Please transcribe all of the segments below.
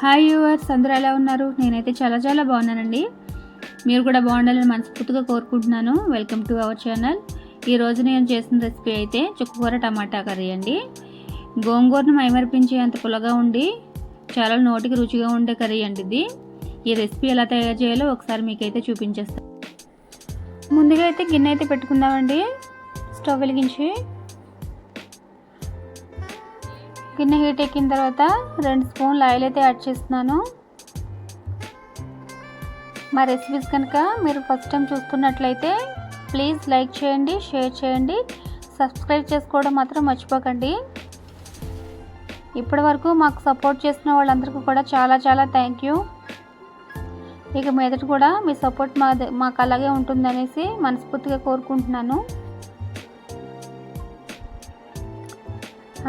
Hi yours అందరూ ఎలా ఉన్నారు? నేనైతే చాలా చాలా బాగున్నానండి. మీరు కూడా బాగుండాలని మనస్ఫూర్తిగా కోరుకుంటున్నాను. వెల్కమ్ టు అవర్ ఛానల్ ఈరోజు నేను చేసిన రెసిపీ అయితే చుక్కకూర టమాటా కర్రీ అండి. గోంగూరను మైమరిపించేంత పులగా ఉండి చాలా నోటికి రుచిగా ఉండే కర్రీ అండి ఇది. ఈ రెసిపీ ఎలా తయారు చేయాలో ఒకసారి మీకైతే చూపించేస్తాను ముందుగా అయితే గిన్నె అయితే పెట్టుకుందామండి. స్టవ్ వెలిగించి గిన్నె హీట్ ఎక్కిన తర్వాత రెండు స్పూన్లు ఆయిల్ అయితే యాడ్ చేస్తున్నాను. మా రెసిపీస్ కనుక మీరు ఫస్ట్ టైం చూస్తున్నట్లయితే ప్లీజ్ లైక్ చేయండి షేర్ చేయండి సబ్స్క్రైబ్ చేసుకోవడం మాత్రం మర్చిపోకండి. ఇప్పటి వరకు మాకు సపోర్ట్ చేసిన వాళ్ళందరికీ కూడా చాలా చాలా థ్యాంక్ యూ. ఇక మీదట కూడా మీ సపోర్ట్ మా మాకు అలాగే ఉంటుందనేసి మనస్ఫూర్తిగా కోరుకుంటున్నాను.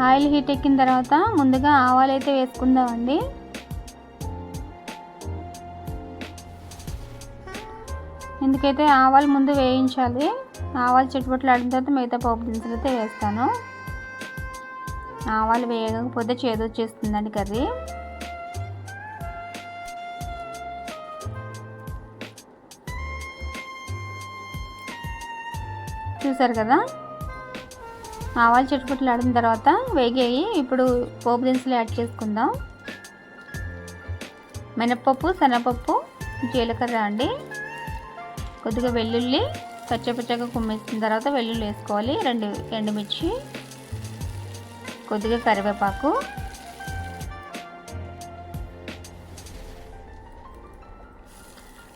ఆయిల్ హీట్ ఎక్కిన తర్వాత ముందుగా ఆవాలు అయితే వేసుకుందామండి. ఎందుకైతే ఆవాలు ముందు వేయించాలి. ఆవాలు చిట్టుబట్లు ఆడిన తర్వాత మిగతా పోపు దినుసులు అయితే వేస్తాను. ఆవాలు వేయకపోతే చేదు వచ్చేస్తుందండి కర్రీ. చూసారు కదా? ఆవాలు చిట్టుపుట్లు ఆడిన తర్వాత వేగాయి. ఇప్పుడు పోపు దినుసులు యాడ్ చేసుకుందాం. మినప్పప్పు శనగపప్పు జీలకర్ర అండి. కొద్దిగా వెల్లుల్లి పచ్చపచ్చగా కుమ్మేసిన తర్వాత వెల్లుల్లి వేసుకోవాలి. రెండు ఎండుమిర్చి కొద్దిగా కరివేపాకు.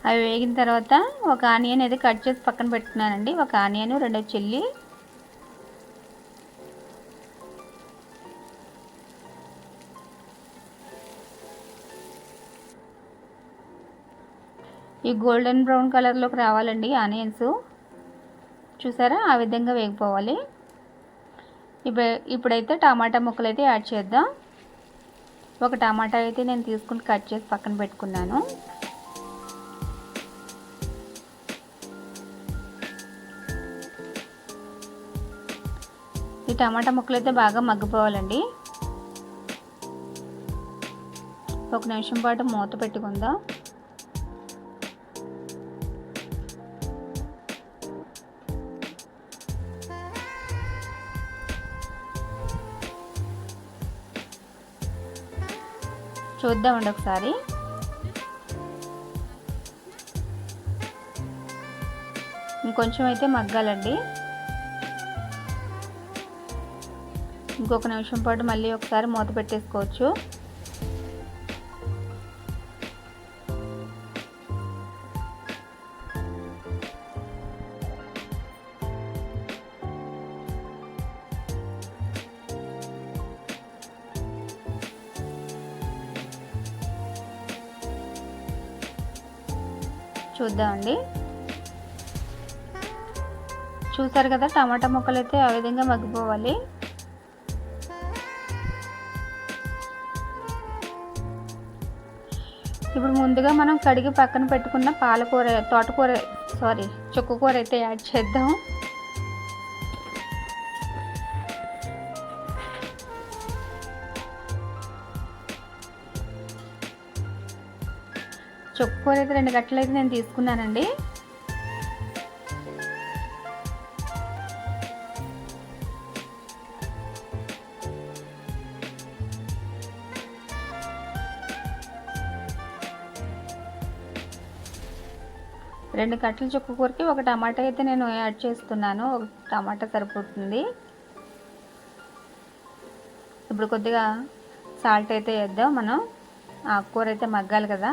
అవి వేగిన తర్వాత ఒక ఆనియన్ అయితే కట్ చేసి పక్కన పెట్టుకున్నానండి. ఒక ఆనియన్ రెండు చిల్లీ ఈ గోల్డెన్ బ్రౌన్ కలర్లోకి రావాలండి ఆనియన్స్. చూసారా? ఆ విధంగా వేగిపోవాలి. ఇప్పుడు ఇప్పుడైతే టమాటా ముక్కలు అయితే యాడ్ చేద్దాం. ఒక టమాటా అయితే నేను తీసుకుని కట్ చేసి పక్కన పెట్టుకున్నాను. ఈ టమాటా ముక్కలు అయితే బాగా మగ్గిపోవాలండి. ఒక నిమిషం పాటు మూత పెట్టుకుందాం. చూద్దామండి ఒకసారి. ఇంకొంచెం అయితే మగ్గాలండి. ఇంకొక నిమిషం పాటు మళ్ళీ ఒకసారి మూత పెట్టేసుకోవచ్చు. చూద్దామండి. చూసారు కదా టమాటా ముక్కలు అయితే ఆ విధంగా మగ్గిపోవాలి. ఇప్పుడు ముందుగా మనం కడిగి పక్కన పెట్టుకున్న పాలకూర తోటకూర సారీ చుక్కకూర అయితే యాడ్ చేద్దాం. చుక్కకూర అయితే రెండు గట్టలు అయితే నేను తీసుకున్నానండి. రెండు కట్టల చుక్క కూరకి ఒక టమాటా అయితే నేను యాడ్ చేస్తున్నాను. ఒక టమాటా సరిపోతుంది. ఇప్పుడు కొద్దిగా సాల్ట్ అయితే వేద్దాం మనం. ఆకుకూర అయితే మగ్గాలి కదా.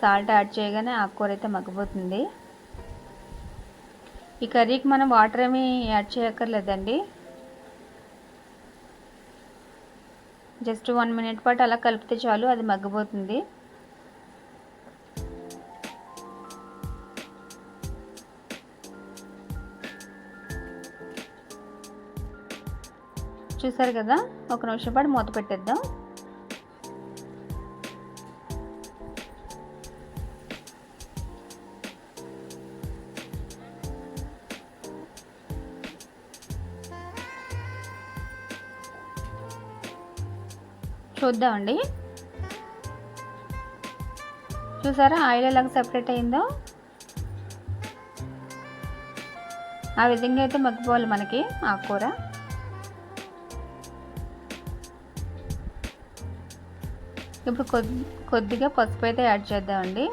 సాల్ట్ యాడ్ చేయగానే ఆకుకూర అయితే మగ్గిపోతుంది. ఈ కర్రీకి మనం వాటర్ ఏమీ యాడ్ చేయక్కర్లేదండి. జస్ట్ వన్ మినిట్ పాటు అలా కలిపితే చాలు అది మగ్గిపోతుంది. చూసారు కదా? ఒక నిమిషం పాటు మూత పెట్టేద్దాం. చూద్దామండి. చూసారా ఆయిల్ ఎలాగ సెపరేట్ అయిందో? ఆ విధంగా అయితే మగ్గిపోవాలి మనకి ఆకుకూర ఇప్పుడు కొద్ది కొద్దిగా పసుపు అయితే యాడ్ చేద్దామండి.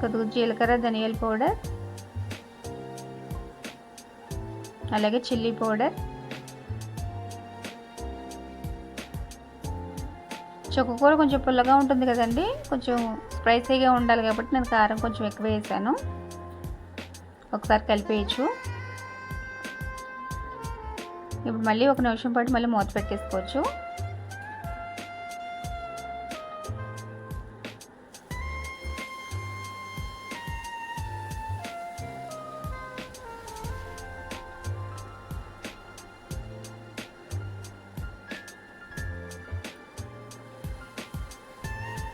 కొద్దిగా జీలకర్ర ధనియాల పౌడర్. అలాగే చిల్లీ పౌడర్. చుక్కకూర కొంచెం పుల్లగా ఉంటుంది కదండి. కొంచెం స్పైసీగా ఉండాలి కాబట్టి నేను కారం కొంచెం ఎక్కువ వేసాను. ఒకసారి కలిపేయచ్చు. ఇప్పుడు మళ్ళీ ఒక నిమిషం పాటు మళ్ళీ మూత పెట్టేసుకోవచ్చు.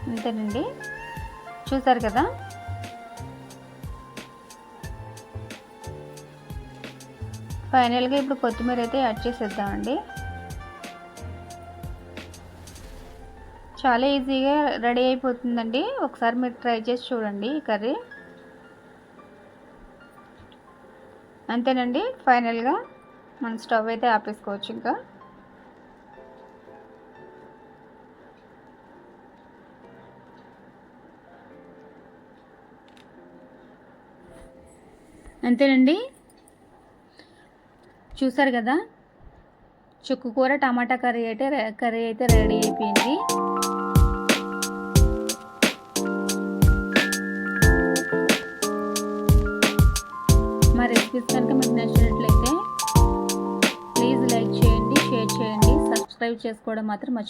అంతేనండి. చూసారు కదా? ఫైనల్గా ఇప్పుడు కొత్తిమీర అయితే యాడ్ చేసేద్దామండి. చాలా ఈజీగా రెడీ అయిపోతుందండి. ఒకసారి మీరు ట్రై చేసి చూడండి ఈ కర్రీ. అంతేనండి. ఫైనల్గా మన స్టవ్ అయితే ఆపేసుకోవచ్చు ఇంకా. అంతేనండి? చూసారు కదా? చుక్కు కూర టమాటా కర్రీ అయితే కర్రీ అయితే రెడీ అయిపోయింది. మా రెసిపీస్ కనుక మీకు నచ్చినట్లయితే ప్లీజ్ లైక్ చేయండి షేర్ చేయండి సబ్స్క్రైబ్ చేసుకోవడం మాత్రం మర్చిపో